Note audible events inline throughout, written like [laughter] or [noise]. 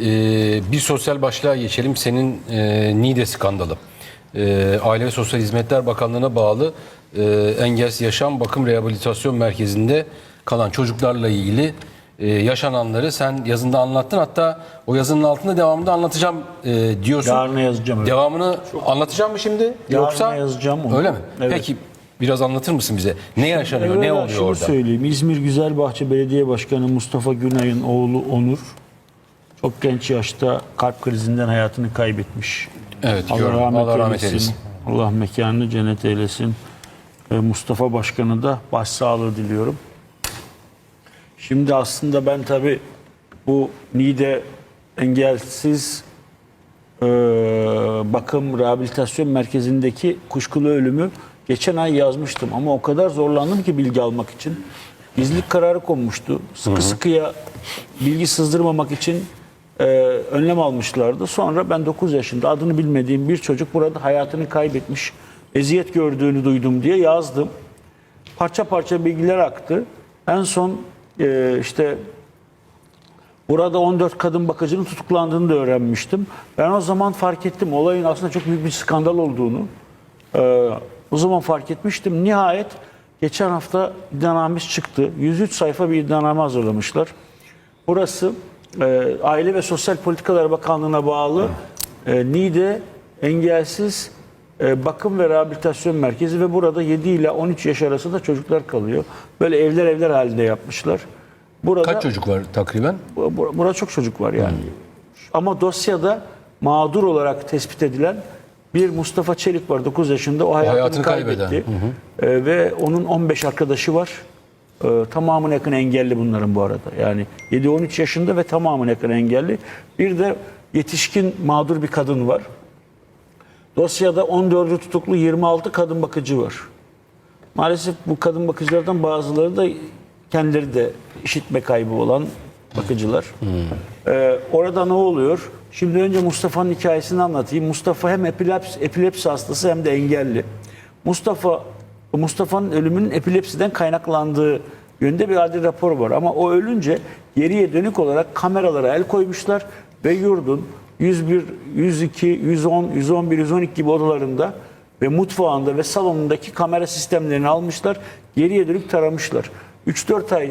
Ee, bir sosyal başlığa geçelim. Senin e, NİDE skandalı. Ee, Aile ve Sosyal Hizmetler Bakanlığı'na bağlı e, Engelsiz Yaşam Bakım Rehabilitasyon Merkezi'nde kalan çocuklarla ilgili e, yaşananları sen yazında anlattın. Hatta o yazının altında devamında anlatacağım e, diyorsun. Yarına yazacağım, evet. Devamını anlatacağım mı şimdi? Yoksa yazacağım onu. Öyle mi? Evet. Peki biraz anlatır mısın bize? Ne yaşanıyor? ne oluyor şunu orada? söyleyeyim. İzmir Güzelbahçe Belediye Başkanı Mustafa Günay'ın oğlu Onur çok genç yaşta kalp krizinden hayatını kaybetmiş. Evet, Allah gördüm. rahmet, Allah rahmet eylesin. Allah mekanını cennet eylesin. Ee, Mustafa Başkanı da başsağlığı diliyorum. Şimdi aslında ben tabi bu NİDE engelsiz e, bakım rehabilitasyon merkezindeki kuşkulu ölümü geçen ay yazmıştım ama o kadar zorlandım ki bilgi almak için. Gizlilik kararı konmuştu. Sıkı sıkıya bilgi sızdırmamak için e, önlem almışlardı. Sonra ben 9 yaşında adını bilmediğim bir çocuk burada hayatını kaybetmiş, eziyet gördüğünü duydum diye yazdım. Parça parça bilgiler aktı. En son e, işte Burada 14 kadın bakıcının tutuklandığını da öğrenmiştim. Ben o zaman fark ettim olayın aslında çok büyük bir skandal olduğunu. Ee, o zaman fark etmiştim. Nihayet geçen hafta iddianamemiz çıktı. 103 sayfa bir iddianame hazırlamışlar. Burası e, Aile ve Sosyal Politikalar Bakanlığı'na bağlı e, NİDE Engelsiz e, Bakım ve Rehabilitasyon Merkezi ve burada 7 ile 13 yaş arasında çocuklar kalıyor. Böyle evler evler halinde yapmışlar. Burada Kaç çocuk var takriben? bu- bu- Burada çok çocuk var yani. Ama dosyada mağdur olarak tespit edilen bir Mustafa Çelik var 9 yaşında. O hayatını, hayatını kaybetti. kaybeden. Ee, ve onun 15 arkadaşı var. Ee, tamamına yakın engelli bunların bu arada. Yani 7-13 yaşında ve tamamına yakın engelli. Bir de yetişkin mağdur bir kadın var. Dosyada 14'ü tutuklu 26 kadın bakıcı var. Maalesef bu kadın bakıcılardan bazıları da kendileri de işitme kaybı olan bakıcılar. Ee, orada ne oluyor? Şimdi önce Mustafa'nın hikayesini anlatayım. Mustafa hem epilepsi, epilepsi hastası hem de engelli. Mustafa Mustafa'nın ölümünün epilepsiden kaynaklandığı yönde bir adli rapor var. Ama o ölünce geriye dönük olarak kameralara el koymuşlar ve yurdun 101, 102, 110, 111, 112 gibi odalarında ve mutfağında ve salonundaki kamera sistemlerini almışlar. Geriye dönük taramışlar. 3-4 ay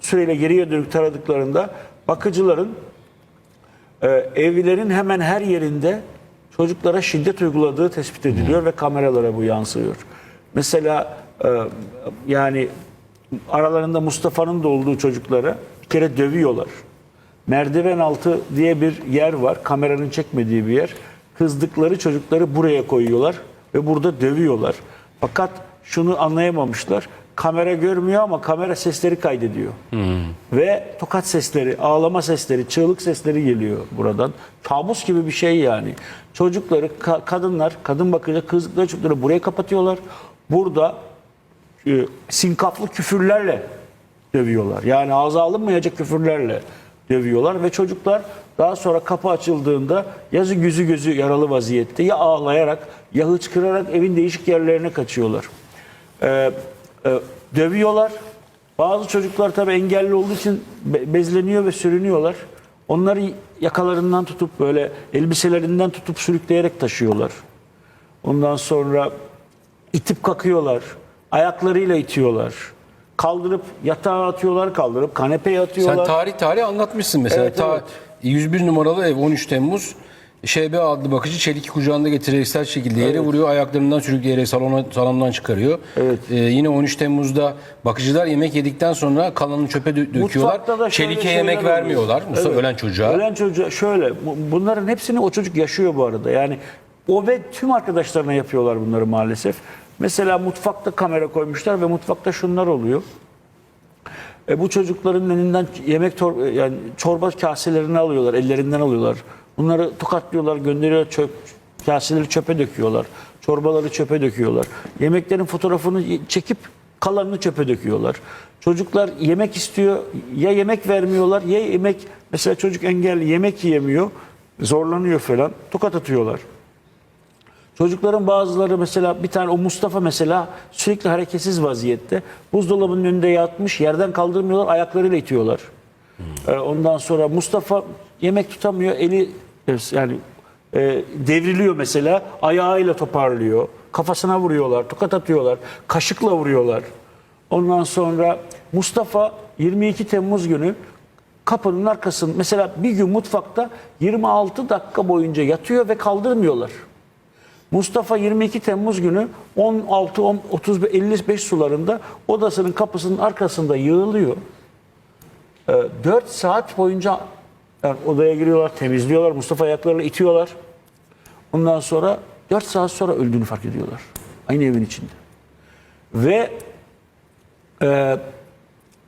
süreyle geriye dönük taradıklarında bakıcıların e, evlerin hemen her yerinde çocuklara şiddet uyguladığı tespit ediliyor ve kameralara bu yansıyor. Mesela e, yani aralarında Mustafa'nın da olduğu çocuklara bir kere dövüyorlar. Merdiven altı diye bir yer var. Kameranın çekmediği bir yer. Kızdıkları çocukları buraya koyuyorlar ve burada dövüyorlar. Fakat şunu anlayamamışlar. Kamera görmüyor ama kamera sesleri kaydediyor. Ve tokat sesleri, ağlama sesleri, çığlık sesleri geliyor buradan. Kabus gibi bir şey yani. Çocukları, ka- kadınlar, kadın bakıcı kızdıkları çocukları buraya kapatıyorlar. Burada e, sinkaflı küfürlerle dövüyorlar. Yani ağza alınmayacak küfürlerle dövüyorlar ve çocuklar daha sonra kapı açıldığında yazı yüzü gözü yaralı vaziyette ya ağlayarak ya hıçkırarak evin değişik yerlerine kaçıyorlar. Ee, e, dövüyorlar. Bazı çocuklar tabii engelli olduğu için be- bezleniyor ve sürünüyorlar. Onları yakalarından tutup böyle elbiselerinden tutup sürükleyerek taşıyorlar. Ondan sonra itip kakıyorlar. Ayaklarıyla itiyorlar. Kaldırıp yatağa atıyorlar, kaldırıp kanepeye atıyorlar. Sen tarih tarih anlatmışsın mesela. Evet, Ta- evet. 101 numaralı ev 13 Temmuz. ŞB adlı bakıcı çelik kucağında getirerek sert şekilde yere vuruyor. Ayaklarından sürükleyerek salona, salondan çıkarıyor. Evet. Ee, yine 13 Temmuz'da bakıcılar yemek yedikten sonra kalanını çöpe dö- döküyorlar. Mutfakta da şöyle Çelike şeyler yemek oluyor. vermiyorlar. Mustafa Evet. ölen çocuğa. Ölen çocuğa şöyle bu- bunların hepsini o çocuk yaşıyor bu arada. Yani o ve tüm arkadaşlarına yapıyorlar bunları maalesef. Mesela mutfakta kamera koymuşlar ve mutfakta şunlar oluyor. E, bu çocukların elinden yemek tor- yani çorba kaselerini alıyorlar, ellerinden alıyorlar. Bunları tokatlıyorlar, gönderiyor çöp kaseleri çöpe döküyorlar. Çorbaları çöpe döküyorlar. Yemeklerin fotoğrafını çekip kalanını çöpe döküyorlar. Çocuklar yemek istiyor, ya yemek vermiyorlar, ya yemek mesela çocuk engelli yemek yiyemiyor, zorlanıyor falan. Tokat atıyorlar. Çocukların bazıları mesela bir tane o Mustafa mesela sürekli hareketsiz vaziyette. Buzdolabının önünde yatmış yerden kaldırmıyorlar ayaklarıyla itiyorlar. Ee, ondan sonra Mustafa yemek tutamıyor. Eli yani e, devriliyor mesela. Ayağıyla toparlıyor. Kafasına vuruyorlar, tokat atıyorlar. Kaşıkla vuruyorlar. Ondan sonra Mustafa 22 Temmuz günü kapının arkasında mesela bir gün mutfakta 26 dakika boyunca yatıyor ve kaldırmıyorlar. Mustafa 22 Temmuz günü 16 10, 35 55 sularında odasının kapısının arkasında yığılıyor. 4 saat boyunca yani odaya giriyorlar, temizliyorlar, Mustafa ayaklarıyla itiyorlar. Ondan sonra 4 saat sonra öldüğünü fark ediyorlar. Aynı evin içinde. Ve e,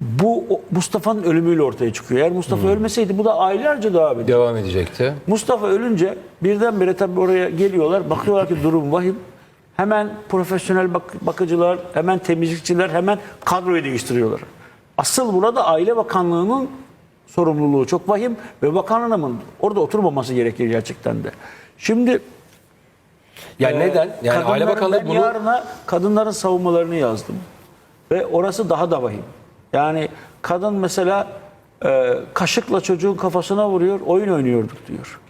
bu Mustafa'nın ölümüyle ortaya çıkıyor. Eğer Mustafa ölmeseydi bu da aylarca devam ediyor. Devam edecekti. Mustafa ölünce birdenbire tabii oraya geliyorlar. Bakıyorlar ki durum vahim. Hemen profesyonel bak- bakıcılar, hemen temizlikçiler, hemen kadroyu değiştiriyorlar. Asıl burada Aile Bakanlığı'nın sorumluluğu çok vahim ve bakan hanımın orada oturmaması gerekir gerçekten de. Şimdi Yani ee, neden? Yani Aile kadınların- Bakanlığı ben bunu yarına kadınların savunmalarını yazdım. Ve orası daha da vahim. Yani kadın mesela e, kaşıkla çocuğun kafasına vuruyor, oyun oynuyorduk diyor.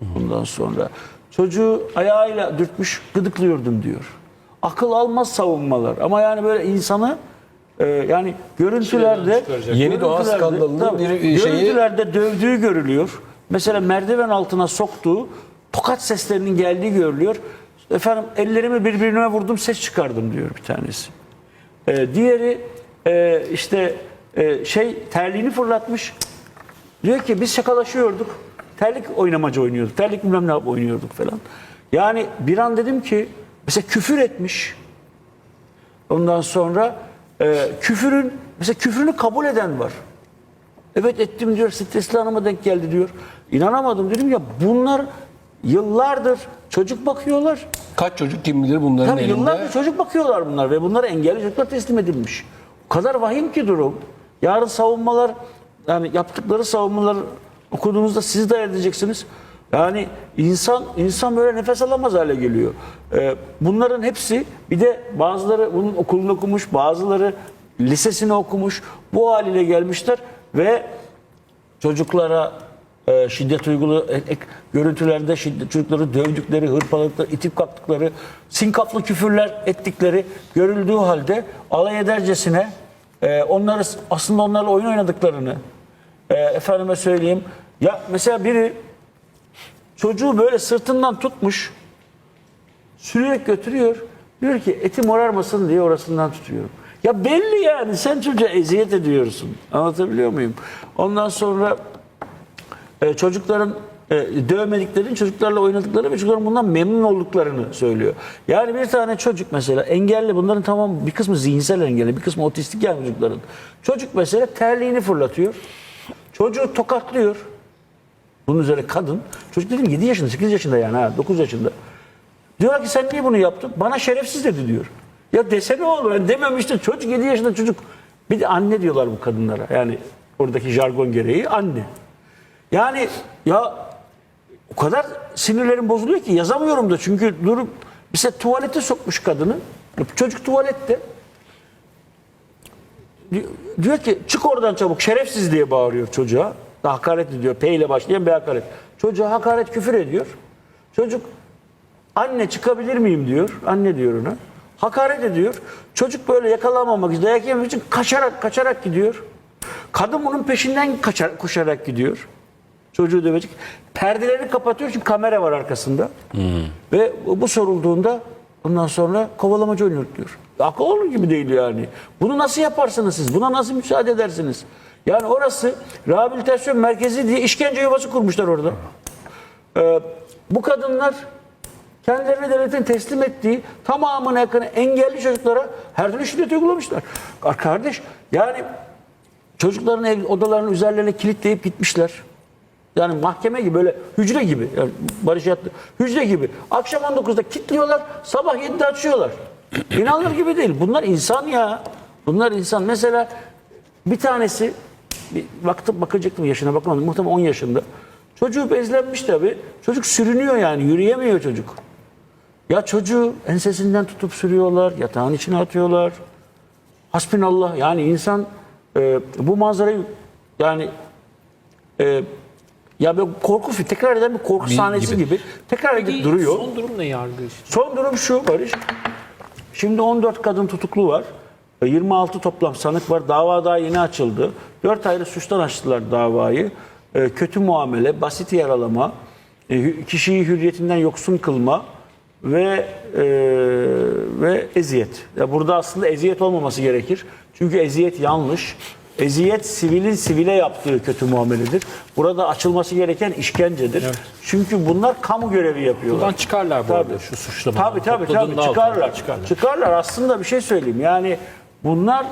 Bundan sonra çocuğu ayağıyla dürtmüş, gıdıklıyordum diyor. Akıl almaz savunmalar. Ama yani böyle insanı e, yani görüntülerde Yeni doğa skandalının bir şeyi- görüntülerde dövdüğü görülüyor. Mesela merdiven altına soktuğu tokat seslerinin geldiği görülüyor. Efendim ellerimi birbirine vurdum ses çıkardım diyor bir tanesi. Ee, diğeri e, işte e, şey terliğini fırlatmış. Diyor ki biz şakalaşıyorduk. Terlik oynamacı oynuyorduk. Terlik bilmem ne oynuyorduk falan. Yani bir an dedim ki mesela küfür etmiş. Ondan sonra e, küfürün mesela küfrünü kabul eden var. Evet ettim diyor. Stresli hanıma denk geldi diyor. İnanamadım dedim ya bunlar yıllardır çocuk bakıyorlar. kaç çocuk kim bilir bunların Tabii elinde. yıllardır çocuk bakıyorlar bunlar ve bunlara engelli çocuklar teslim edilmiş. O kadar vahim ki durum. Yarın savunmalar yani yaptıkları savunmalar okuduğunuzda siz de edeceksiniz. Yani insan insan böyle nefes alamaz hale geliyor. Ee, bunların hepsi bir de bazıları bunun okulunu okumuş, bazıları lisesini okumuş. Bu haliyle gelmişler ve çocuklara e, şiddet uygulu e, ek- görüntülerde şiddet çocukları dövdükleri, hırpaladıkları, itip kalktıkları, sinkaflı küfürler ettikleri görüldüğü halde alay edercesine e, onları aslında onlarla oyun oynadıklarını e, efendime söyleyeyim. Ya mesela biri çocuğu böyle sırtından tutmuş sürerek götürüyor. Diyor ki eti morarmasın diye orasından tutuyorum. Ya belli yani sen çocuğa eziyet ediyorsun. Anlatabiliyor muyum? Ondan sonra e, çocukların e, dövmediklerini, çocuklarla oynadıkları ve çocukların bundan memnun olduklarını söylüyor. Yani bir tane çocuk mesela engelli bunların tamam bir kısmı zihinsel engelli, bir kısmı otistik yani çocukların. Çocuk mesela terliğini fırlatıyor. Çocuğu tokatlıyor. Bunun üzerine kadın. Çocuk dedim 7 yaşında, 8 yaşında yani ha 9 yaşında. Diyorlar ki sen niye bunu yaptın? Bana şerefsiz dedi diyor. Ya desene oğlum ben dememiştim. Çocuk 7 yaşında çocuk. Bir de anne diyorlar bu kadınlara. Yani oradaki jargon gereği anne. Yani ya o kadar sinirlerim bozuluyor ki yazamıyorum da. Çünkü durup mesela tuvalete sokmuş kadını. Çocuk tuvalette. Di- Diyor ki çık oradan çabuk şerefsiz diye bağırıyor çocuğa. Hakaret ediyor. P ile başlayan bir hakaret. Çocuğa hakaret küfür ediyor. Çocuk anne çıkabilir miyim diyor. Anne diyor ona. Hakaret ediyor. Çocuk böyle yakalanmamak için dayak yememek için kaçarak kaçarak gidiyor. Kadın bunun peşinden kaçar, koşarak gidiyor. Çocuğu dövecek. Perdelerini kapatıyor çünkü kamera var arkasında. Ve bu sorulduğunda ondan sonra kovalamacı oynuyor diyor. Akıl olur gibi değil yani. Bunu nasıl yaparsınız siz? Buna nasıl müsaade edersiniz? Yani orası rehabilitasyon merkezi diye işkence yuvası kurmuşlar orada. Ee, bu kadınlar kendilerini devletin teslim ettiği tamamına yakın engelli çocuklara her türlü şiddet uygulamışlar. Kardeş yani çocukların ev, odalarının üzerlerine kilitleyip gitmişler. Yani mahkeme gibi böyle hücre gibi. Yani Barış yattı. Hücre gibi. Akşam 19'da kilitliyorlar. Sabah 7'de açıyorlar. İnanılır gibi değil. Bunlar insan ya. Bunlar insan. Mesela bir tanesi bir baktım bakacaktım yaşına bakamadım. Muhtemelen 10 yaşında. Çocuğu bezlenmiş tabii. Çocuk sürünüyor yani. Yürüyemiyor çocuk. Ya çocuğu ensesinden tutup sürüyorlar. Yatağın içine atıyorlar. Hasbinallah. Yani insan e, bu manzarayı yani e, Ya böyle korku filmi, tekrar eden bir korku sahnesi gibi. gibi. tekrar edip duruyor. Son durum ne yargı için? Son durum şu Barış. Şimdi 14 kadın tutuklu var. E, 26 toplam sanık var. Dava daha yeni açıldı. 4 ayrı suçtan açtılar davayı. E, Kötü muamele, basit yaralama, e, kişiyi hürriyetinden yoksun kılma ve e, ve eziyet. Ya burada aslında eziyet olmaması gerekir. Çünkü eziyet yanlış. Eziyet sivilin sivile yaptığı kötü muameledir. Burada açılması gereken işkencedir. Çünkü bunlar kamu görevi yapıyorlar. Buradan çıkarlar bu Tabii. arada şu suçlamaları. Tabii tabii tabii çıkarlar. çıkarlar. çıkarlar. Aslında bir şey söyleyeyim. Yani bunlar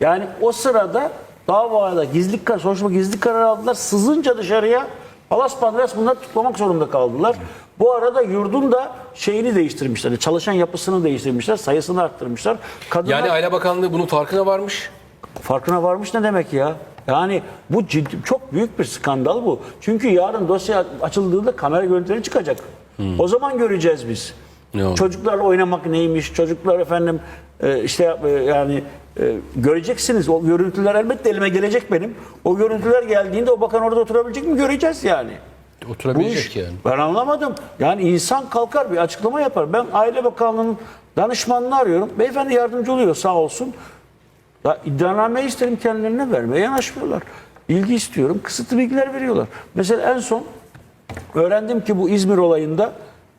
yani o sırada davada gizlilik kar, soruşturma gizlilik kararı aldılar. Sızınca dışarıya Palas Pandras bunları tutuklamak zorunda kaldılar. Bu arada yurdun da şeyini değiştirmişler. Çalışan yapısını değiştirmişler. Sayısını arttırmışlar. Kadınlar Yani Aile Bakanlığı bunun farkına varmış. farkına varmış ne demek ya? Yani bu ciddi, çok büyük bir skandal bu. Çünkü yarın dosya açıldığında kamera görüntüleri çıkacak. O zaman göreceğiz biz. Oldu? Çocuklarla oynamak neymiş? Çocuklar efendim e, işte e, yani e, göreceksiniz. O görüntüler elbette elime gelecek benim. O görüntüler geldiğinde o bakan orada oturabilecek mi göreceğiz yani. Oturabilecek iş, yani. ben anlamadım. Yani insan kalkar bir açıklama yapar. Ben Aile Bakanlığı'nın danışmanını arıyorum. Beyefendi yardımcı oluyor sağ olsun. Ya iddianame isterim kendilerine vermeye yanaşmıyorlar. İlgi istiyorum. Kısıtlı bilgiler veriyorlar. Mesela en son öğrendim ki bu İzmir olayında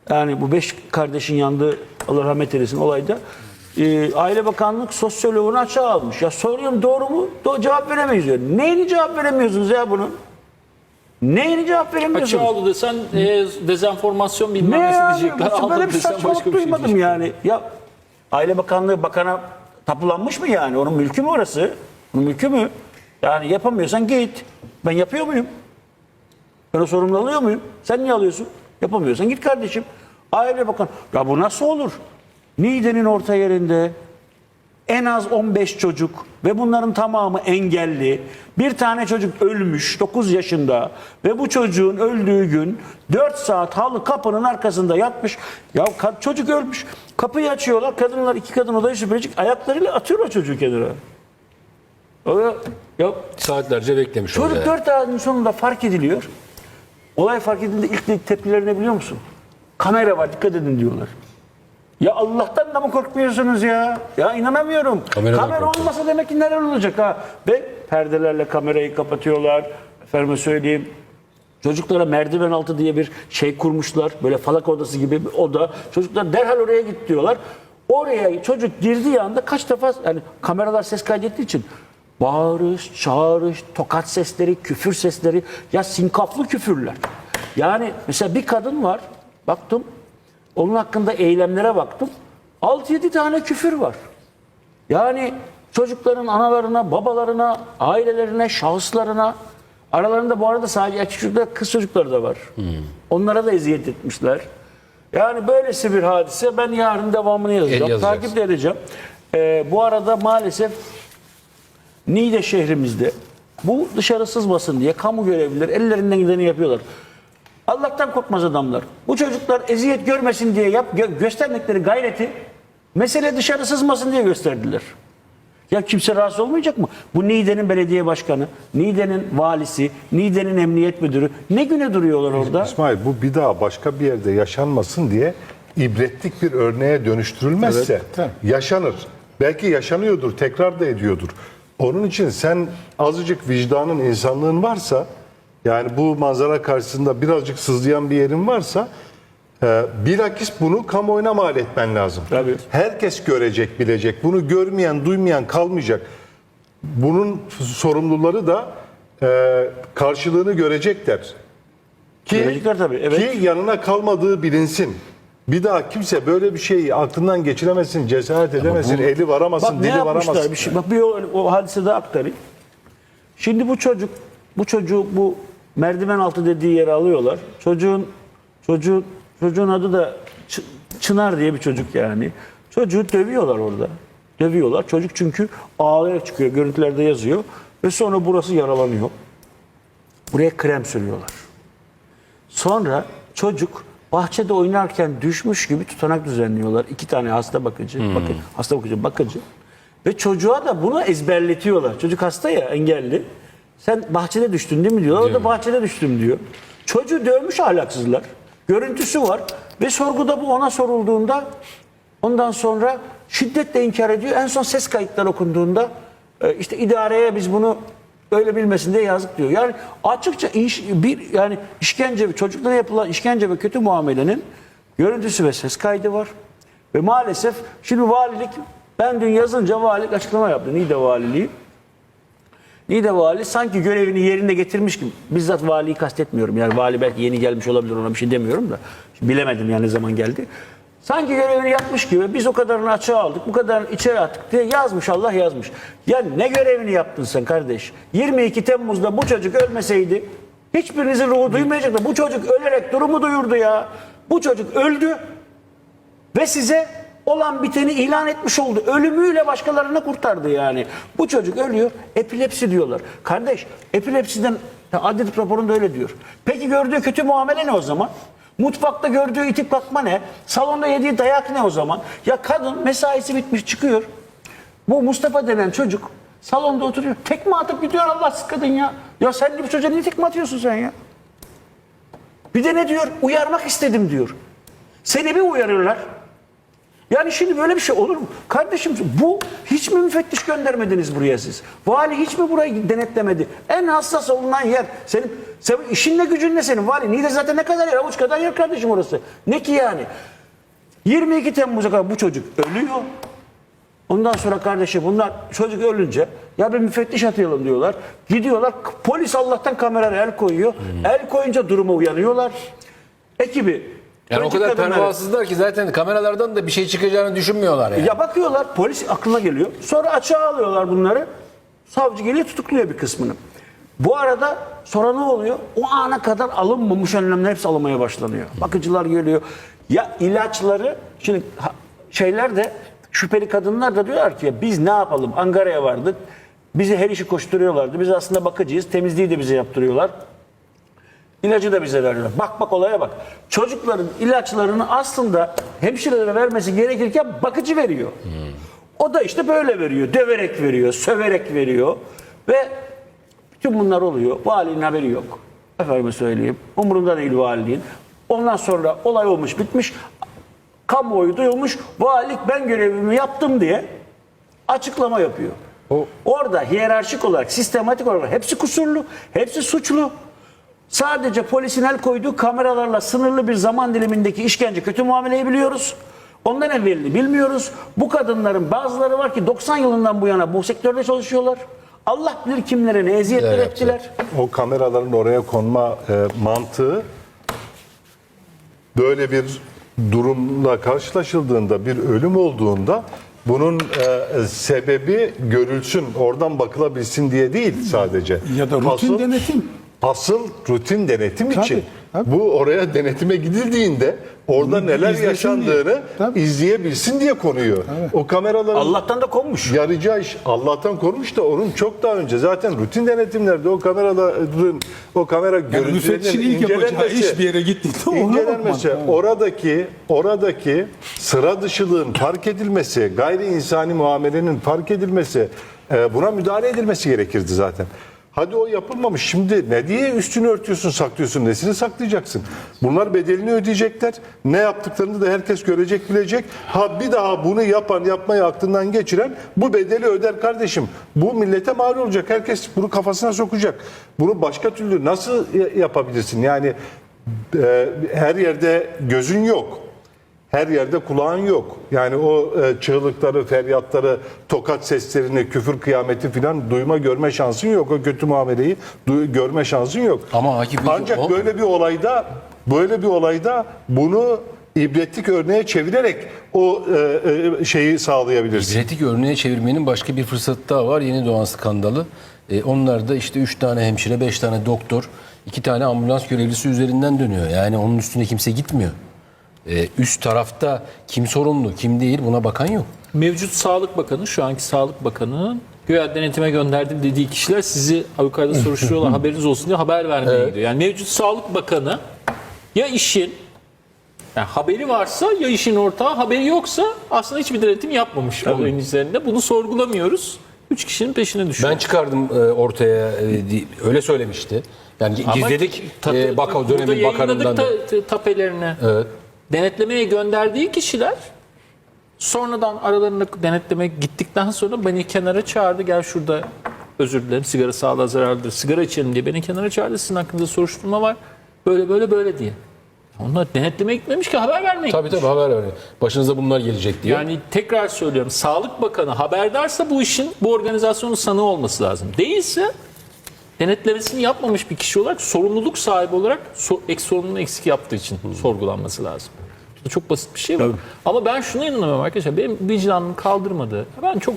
yani bu beş kardeşin yandığı Allah rahmet eylesin olayda e, Aile Bakanlık sosyoloğunu açığa almış. Ya soruyorum doğru mu? Do- cevap veremeyiz diyor. Neyini cevap veremiyorsunuz ya bunun? Neyini cevap veremiyorsunuz? Açığa aldı desen e, dezenformasyon bilmem Ne nesi yani? diyecekler. Aldı Böyle bir desen saçmalık başka bir şey duymadım yani. Ya Aile Bakanlığı bakana tapulanmış mı yani? Onun mülkü mü orası? Onun mülkü mü? Yani yapamıyorsan git. Ben yapıyor muyum? Ben o sorumluluğu alıyor muyum? Sen niye alıyorsun? Yapamıyorsan git kardeşim. Aile Bakan. Ya bu nasıl olur? Niğde'nin orta yerinde en az 15 çocuk ve bunların tamamı engelli. Bir tane çocuk ölmüş 9 yaşında ve bu çocuğun öldüğü gün 4 saat halı kapının arkasında yatmış. Ya çocuk ölmüş. Kapıyı açıyorlar. Kadınlar iki kadın odayı süpürecek. Ayaklarıyla atıyorlar çocuğu kenara. Öyle, ya Saatlerce beklemiş Çocuk orada. dört ağacın sonunda fark ediliyor. Olay fark edildiğinde ilk tepkileri ne biliyor musun? Kamera var dikkat edin diyorlar. Ya Allah'tan da mı korkmuyorsunuz ya? Ya inanamıyorum. Kameradan Kamera olmasa demek ki neler olacak ha? Ve perdelerle kamerayı kapatıyorlar. Efendime söyleyeyim. Çocuklara merdiven altı diye bir şey kurmuşlar. Böyle falak odası gibi bir oda. Çocuklar derhal oraya git diyorlar. Oraya çocuk girdiği anda kaç defa yani kameralar ses kaydettiği için bağırış, çağırış, tokat sesleri, küfür sesleri ya sinkaflı küfürler. Yani mesela bir kadın var. Baktım onun hakkında eylemlere baktım. 6-7 tane küfür var. Yani çocukların analarına, babalarına, ailelerine, şahıslarına aralarında bu arada sadece erkek çocuklar, kız çocukları da var. Onlara da eziyet etmişler. Yani böylesi bir hadise. Ben yarın devamını yazacağım. yazacaksın. Takip de edeceğim. Ee, bu arada maalesef Niğde şehrimizde bu dışarı sızmasın diye kamu görevlileri ellerinden gideni yapıyorlar. Allah'tan korkmaz adamlar. Bu çocuklar eziyet görmesin diye yap, gö- gösterdikleri gayreti mesele dışarı sızmasın diye gösterdiler. Ya kimse rahatsız olmayacak mı? Bu Niğde'nin belediye başkanı, Niğde'nin valisi, Niğde'nin emniyet müdürü ne güne duruyorlar orada? İsmail bu bir daha başka bir yerde yaşanmasın diye ibretlik bir örneğe dönüştürülmezse yaşanır. Belki yaşanıyordur, tekrar da ediyordur. Onun için sen azıcık vicdanın, insanlığın varsa yani bu manzara karşısında birazcık sızlayan bir yerin varsa e, bilakis bunu kamuoyuna mal etmen lazım. Tabii. Herkes görecek, bilecek. Bunu görmeyen, duymayan kalmayacak. Bunun sorumluları da e, karşılığını görecekler. Ki, Görecekler tabii, evet. ki yanına kalmadığı bilinsin. Bir daha kimse böyle bir şeyi aklından geçiremesin, cesaret edemesin, eli varamasın, Bak ne dili yapmışlar varamasın. bir şey. Bak bir o, o hadise de aktarayım. Şimdi bu çocuk bu çocuğu bu merdiven altı dediği yere alıyorlar. Çocuğun çocuğun çocuğun adı da Ç- Çınar diye bir çocuk yani. Çocuğu dövüyorlar orada. Dövüyorlar. Çocuk çünkü ağlayarak çıkıyor. Görüntülerde yazıyor. Ve sonra burası yaralanıyor. Buraya krem sürüyorlar. Sonra çocuk bahçede oynarken düşmüş gibi tutanak düzenliyorlar. İki tane hasta bakıcı, bakın, hasta bakıcı, bakıcı. Ve çocuğa da bunu ezberletiyorlar. Çocuk hasta ya, engelli. Sen bahçede düştün değil mi diyor. O da bahçede düştüm diyor. Çocuğu dövmüş ahlaksızlar. Görüntüsü var. Ve sorguda bu ona sorulduğunda ondan sonra şiddetle inkar ediyor. En son ses kayıtları okunduğunda e, işte idareye biz bunu öyle bilmesin diye yazık diyor. Yani açıkça iş, bir yani işkence çocuklara yapılan işkence ve kötü muamelenin görüntüsü ve ses kaydı var. Ve maalesef şimdi valilik ben dün yazınca valilik açıklama yaptı. Niğde valiliği. Niğde vali sanki görevini yerine getirmiş gibi. Bizzat valiyi kastetmiyorum. Yani vali belki yeni gelmiş olabilir ona bir şey demiyorum da. Bilemedim yani ne zaman geldi. Sanki görevini yapmış gibi biz o kadarını açığa aldık, bu kadarını içeri attık diye yazmış Allah yazmış. Ya ne görevini yaptın sen kardeş? 22 Temmuz'da bu çocuk ölmeseydi hiçbirinizin ruhu duymayacaktı. Bu çocuk ölerek durumu duyurdu ya. Bu çocuk öldü ve size olan biteni ilan etmiş oldu. Ölümüyle başkalarını kurtardı yani. Bu çocuk ölüyor, epilepsi diyorlar. Kardeş, epilepsiden adet raporunda öyle diyor. Peki gördüğü kötü muamele ne o zaman? Mutfakta gördüğü itip kalkma ne? Salonda yediği dayak ne o zaman? Ya kadın mesaisi bitmiş çıkıyor. Bu Mustafa denen çocuk salonda oturuyor. Tekme atıp gidiyor Allahsız kadın ya. Ya sen bu çocuğa niye tekme atıyorsun sen ya? Bir de ne diyor? Uyarmak istedim diyor. Seni bir uyarırlar. Yani şimdi böyle bir şey olur mu? Kardeşim bu hiç mi müfettiş göndermediniz buraya siz? Vali hiç mi burayı denetlemedi? En hassas olunan yer. Senin, senin işin ne gücün ne senin? Vali Niğde zaten ne kadar yer? Avuç kadar yer kardeşim orası. Ne ki yani? 22 Temmuz'a kadar bu çocuk ölüyor. Ondan sonra kardeşi bunlar çocuk ölünce ya bir müfettiş atayalım diyorlar. Gidiyorlar polis Allah'tan kameraya el koyuyor. El koyunca duruma uyanıyorlar. Ekibi Yani o kadar kadınları- pervasızlar ki zaten kameralardan da bir şey çıkacağını düşünmüyorlar yani. ya bakıyorlar polis aklına geliyor. Sonra açığa alıyorlar bunları. Savcı geliyor tutukluyor bir kısmını. Bu arada sonra ne oluyor? O ana kadar alınmamış önlemler hepsi alınmaya başlanıyor. Bakıcılar geliyor. Ya ilaçları şimdi ha- şeyler de şüpheli kadınlar da diyorlar ki biz ne yapalım? Ankara'ya vardık. Bizi her işi koşturuyorlardı. Biz aslında bakıcıyız. Temizliği de bize yaptırıyorlar. İlacı da bize veriyorlar. Bak bak olaya bak. Çocukların ilaçlarını aslında hemşirelere vermesi gerekirken bakıcı veriyor. O da işte böyle veriyor. Döverek veriyor, söverek veriyor. Ve bütün bunlar oluyor. Valinin haberi yok. Efendime söyleyeyim. Umurunda değil valiliğin. Ondan sonra olay olmuş bitmiş. Kamuoyu duyulmuş. Valilik ben görevimi yaptım diye açıklama yapıyor. Orada hiyerarşik olarak, sistematik olarak hepsi kusurlu, hepsi suçlu. Sadece polisin el koyduğu kameralarla sınırlı bir zaman dilimindeki işkence, kötü muameleyi biliyoruz. Ondan evvelini bilmiyoruz. Bu kadınların bazıları var ki 90 yılından bu yana bu sektörde çalışıyorlar. Allah bilir kimlere ne eziyetler Evet, ettiler. O kameraların oraya konma e, mantığı böyle bir durumla karşılaşıldığında bir ölüm olduğunda bunun e, sebebi görülsün, oradan bakılabilsin diye değil sadece. Ya da rutin Asıl- denetim. Asıl rutin denetim Tabii, için. tabii. Bu oraya denetime gidildiğinde orada Bunu neler yaşandığını diye. Tabii. izleyebilsin diye konuyor. O kameraların Allah'tan da konmuş. Yarayacağı iş Allah'tan korumuş da onun çok daha önce zaten rutin denetimlerde o kameraların o kamera Yani görüntülerinin incelenmesi iş bir yere gittiğinde incelenmesi oradaki oradaki sıra dışılığın fark edilmesi gayri insani muamelenin fark edilmesi e, buna müdahale edilmesi gerekirdi zaten. Hadi o yapılmamış. Şimdi ne diye üstünü örtüyorsun, saklıyorsun? Nesini saklayacaksın? Bunlar bedelini ödeyecekler. Ne yaptıklarını da herkes görecek, bilecek. Ha bir daha bunu yapan, yapmayı aklından geçiren bu bedeli öder kardeşim. Bu millete mal olacak. Herkes bunu kafasına sokacak. Bunu başka türlü nasıl ya- yapabilirsin? Yani e, her yerde gözün yok. Her yerde kulağın yok. Yani o e, çığlıkları, feryatları, tokat seslerini, küfür kıyameti filan duyma, görme şansın yok. O kötü muameleyi duy- görme şansın yok. Ama Akif Ancak o- böyle bir olayda böyle bir olayda bunu ibretlik örneğe çevirerek o e, e, şeyi sağlayabilirsin. Genetik örneğe çevirmenin başka bir fırsatı daha var. Yeni doğan skandalı. E, onlar da işte 3 tane hemşire, 5 tane doktor, 2 tane ambulans görevlisi üzerinden dönüyor. Yani onun üstüne kimse gitmiyor. E, üst tarafta kim sorumlu, kim değil buna bakan yok. Mevcut Sağlık Bakanı, şu anki Sağlık Bakanı'nın güya denetime gönderdim dediği kişiler sizi avukata [laughs] soruşturuyorlar haberiniz olsun diye haber vermeye gidiyor. Yani mevcut Sağlık Bakanı ya işin yani haberi varsa ya işin ortağı haberi yoksa aslında hiçbir denetim yapmamış olayın üzerinde. Bunu sorgulamıyoruz. Üç kişinin peşine düşüyor. Ben çıkardım e, ortaya e, öyle söylemişti. Yani Ama gizledik e, baka, dönemin bakanından. da. ta- ta- tapelerini. Evet. Denetlemeye gönderdiği kişiler sonradan aralarında denetleme gittikten sonra beni kenara çağırdı. Gel şurada özür dilerim sigara sağlığa zararlıdır. Sigara içelim diye beni kenara çağırdı. Sizin hakkında soruşturma var. Böyle böyle böyle diye. Onlar denetlemeye gitmemiş ki haber vermeye Tabii tabii haber veriyor. Başınıza bunlar gelecek diye. Yani tekrar söylüyorum Sağlık Bakanı haberdarsa bu işin bu organizasyonun sanığı olması lazım. Değilse denetlemesini yapmamış bir kişi olarak sorumluluk sahibi olarak so, ek sorumluluğunu eksik yaptığı için sorgulanması lazım. Bu çok basit bir şey var. Ama ben şuna inanamıyorum arkadaşlar. Benim vicdanım kaldırmadı. Ben çok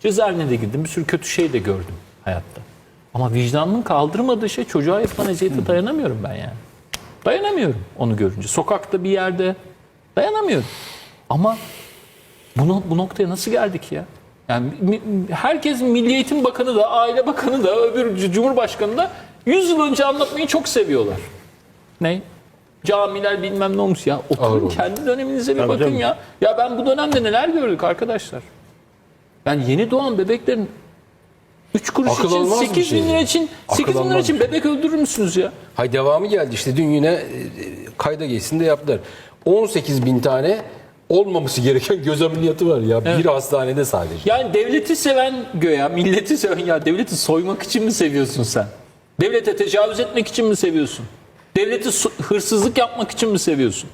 cezaevine de girdim. Bir sürü kötü şey de gördüm hayatta. Ama vicdanımın kaldırmadığı şey çocuğa yapılan eziyete dayanamıyorum ben yani. Dayanamıyorum onu görünce. Sokakta bir yerde dayanamıyorum. Ama bunu, bu noktaya nasıl geldik ya? Yani herkes Milli Eğitim Bakanı da, Aile Bakanı da, öbür Cumhurbaşkanı da 100 yıl önce anlatmayı çok seviyorlar. Ne? Camiler bilmem ne olmuş ya. Ağır Oturun olmuş. kendi döneminize bir Tabii, bakın tabii. ya. Ya ben bu dönemde neler gördük arkadaşlar. Yani yeni doğan bebeklerin 3 kuruş Akıl için, almaz bir 8 şey bin lira ya. için, Akıl 8 bin lira için şey. bebek öldürür müsünüz ya? Hay devamı geldi işte dün yine e, kayda geçsin de yaptılar. 18 bin tane olmaması gereken göz ameliyatı var ya bir hastanede sadece. Yani devleti seven göya, milleti seven ya devleti soymak için mi seviyorsun sen? Devlete tecavüz etmek için mi seviyorsun? Devleti hırsızlık yapmak için mi seviyorsun?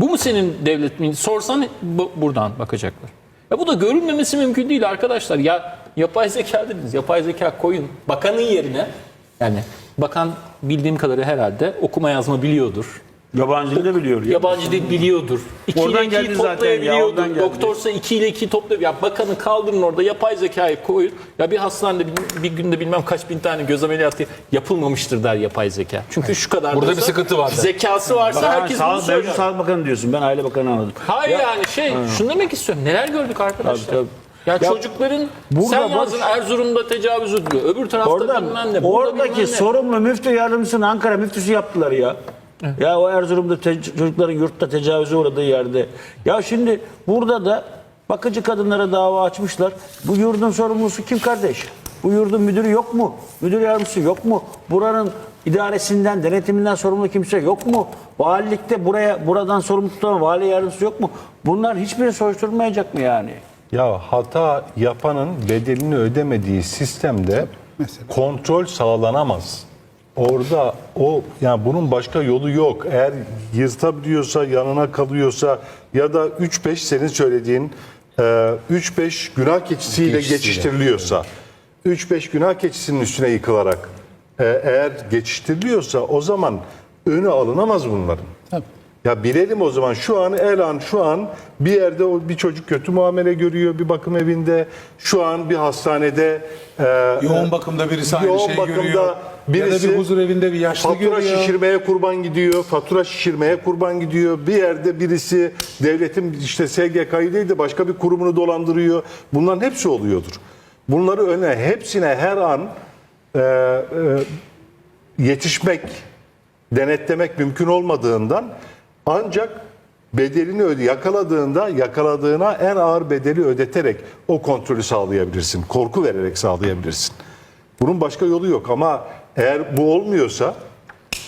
Bu mu senin devlet? Sorsan bu- buradan bakacaklar. Ya bu da görülmemesi mümkün değil arkadaşlar. Ya yapay zeka dediniz. Yapay zeka koyun. Bakanın yerine yani bakan bildiğim kadarıyla herhalde okuma yazma biliyordur. Yabancı dil de biliyor. Ya. Yabancı dil biliyordur. 2 ile Oradan 2'yi geldi zaten ya, toplayabiliyordur. oradan geldi. Doktorsa 2 ile 2'yi toplayabiliyor. Ya bakanı kaldırın orada yapay zekayı koyun. Ya bir hastanede bir, bir günde bilmem kaç bin tane göz ameliyatı yapılmamıştır der yapay zeka. Çünkü şu kadar Burada da bir sıkıntı var der. Zekası varsa Herkes herkes bunu sağlık, söyler. mevcut Sağlık Bakanı diyorsun. Ben Aile Bakanı anladım. Hayır yani şey şunu demek istiyorum. Neler gördük arkadaşlar? Tabii, Ya, Ya çocukların burada sen bak- yazdın Erzurum'da tecavüz ediliyor. Öbür tarafta Orada, bilmem ne. burada oradaki bilmem ne. sorumlu müftü yardımcısını Ankara müftüsü yaptılar ya. Ya o Erzurum'da te- çocukların yurtta tecavüze uğradığı yerde. Ya şimdi burada da bakıcı kadınlara dava açmışlar. Bu yurdun sorumlusu kim kardeş? Bu yurdun müdürü yok mu? Müdür yardımcısı yok mu? Buranın idaresinden, denetiminden sorumlu kimse yok mu? Valilikte buraya buradan sorumlu tutan vali yardımcısı yok mu? Bunlar hiçbiri soruşturulmayacak mı yani? Ya hata yapanın bedelini ödemediği sistemde kontrol sağlanamaz. Orada o yani bunun başka yolu yok. Eğer yırtabiliyorsa, yanına kalıyorsa ya da 3-5 senin söylediğin e, 3-5 günah keçisiyle geçiştiriliyorsa 3-5 günah keçisinin üstüne yıkılarak e, eğer geçiştiriliyorsa o zaman önü alınamaz bunların. Ya bilelim o zaman şu an el an şu an bir yerde o bir çocuk kötü muamele görüyor bir bakım evinde şu an bir hastanede e, Yoğun bakımda birisi aynı yoğun şeyi bakımda görüyor. Birisi ya da bir huzur evinde bir yaşlı fatura görüyor. şişirmeye kurban gidiyor fatura şişirmeye kurban gidiyor bir yerde birisi devletin işte SGK'yı değil de başka bir kurumunu dolandırıyor bunların hepsi oluyordur bunları öne hepsine her an e, e, yetişmek denetlemek mümkün olmadığından ancak bedelini öde yakaladığında yakaladığına en ağır bedeli ödeterek o kontrolü sağlayabilirsin. Korku vererek sağlayabilirsin. Bunun başka yolu yok ama eğer bu olmuyorsa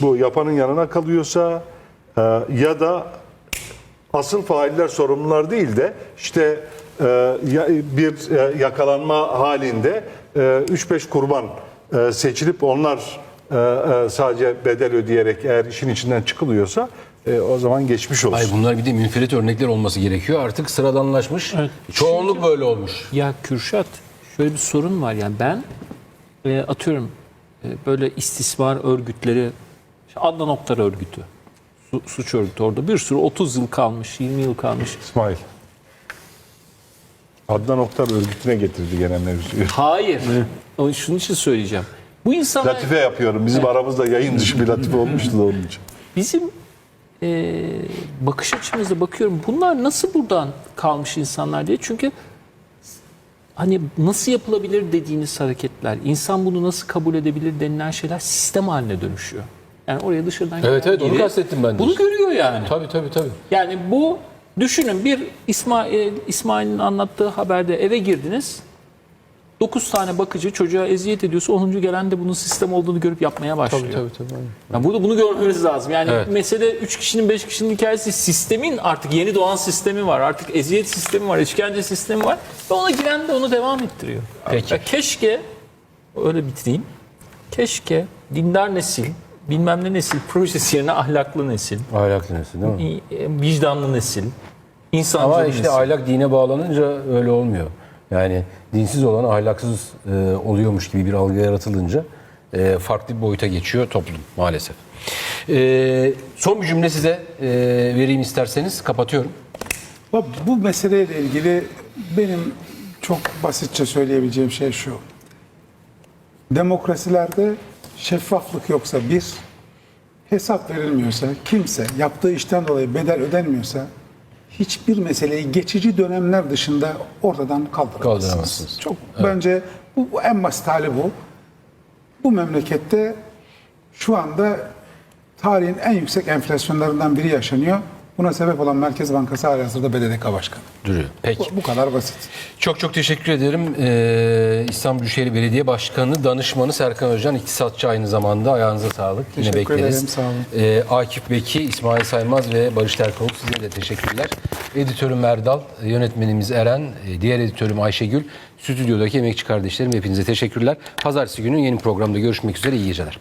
bu yapanın yanına kalıyorsa e, ya da asıl failler sorumlular değil de işte e, bir e, yakalanma halinde e, 3-5 kurban e, seçilip onlar e, e, sadece bedel ödeyerek eğer işin içinden çıkılıyorsa e, o zaman geçmiş olsun. Ay bunlar bir de münferit örnekler olması gerekiyor. Artık sıradanlaşmış. Çoğunluk böyle olmuş. Ya Kürşat şöyle bir sorun var yani ben e, atıyorum böyle istismar örgütleri işte Adnan Oktar örgütü su- suç örgütü orada bir sürü 30 yıl kalmış 20 yıl kalmış. İsmail. Adnan Oktar örgütüne getirdi gene mevzuyu. Hayır. Ama şunun için söyleyeceğim. Bu insanlar Latife yapıyorum. Bizim aramızda yayın dışı bir latife olmuştu da onun için. bizim e, bakış açımızda bakıyorum bunlar nasıl buradan kalmış insanlar diye. Çünkü hani nasıl yapılabilir dediğiniz hareketler, insan bunu nasıl kabul edebilir denilen şeyler sistem haline dönüşüyor. Yani oraya dışarıdan Evet, evet, onu kastettim ben de Bunu görüyor yani. Tabii tabii tabii. Yani bu düşünün bir İsmail İsmail'in anlattığı haberde eve girdiniz. 9 tane bakıcı çocuğa eziyet ediyorsa 10. gelen de bunun sistem olduğunu görüp yapmaya başlıyor. Tabii tabii. tabii. Yani burada bunu görmemiz lazım. Yani Evet. mesele 3 kişinin 5 kişinin hikayesi sistemin artık yeni doğan sistemi var. Artık eziyet sistemi var, işkence sistemi var. Ve ona giren de onu devam ettiriyor. Peki. Ya keşke öyle bitireyim. Keşke dindar nesil, bilmem ne nesil projesi yerine ahlaklı nesil, Ahlaklı nesil değil mi? e, vicdanlı nesil, insancıl Ama nesil. işte ahlak dine bağlanınca öyle olmuyor. Yani dinsiz olan ahlaksız e, oluyormuş gibi bir algı yaratılınca e, farklı bir boyuta geçiyor toplum maalesef. E, son bir cümle size e, vereyim isterseniz kapatıyorum. Bu meseleyle ilgili benim çok basitçe söyleyebileceğim şey şu. Demokrasilerde şeffaflık yoksa bir, hesap verilmiyorsa, kimse yaptığı işten dolayı bedel ödenmiyorsa hiçbir meseleyi geçici dönemler dışında ortadan kaldıramazsınız. Kaldıramazsınız. Çok bence bu, bu en basit hali bu. Bu memlekette şu anda tarihin en yüksek enflasyonlarından biri yaşanıyor. Buna sebep olan Merkez Bankası halihazırda BDDK Başkanı. Duruyor. Peki. Bu, bu kadar basit. Çok çok teşekkür ederim. Ee, İstanbul Büyükşehir Belediye Başkanı, danışmanı Serkan Özcan, iktisatçı aynı zamanda. Ayağınıza sağlık. Yine Teşekkür bekleriz. ederim, sağ olun. Ee, Akif Beki, İsmail Saymaz ve Barış Terkoğlu size de teşekkürler. Editörüm Erdal, yönetmenimiz Eren, e, diğer editörüm Ayşegül, stüdyodaki emekçi kardeşlerim hepinize teşekkürler. Pazartesi günü yeni programda görüşmek üzere. İyi geceler.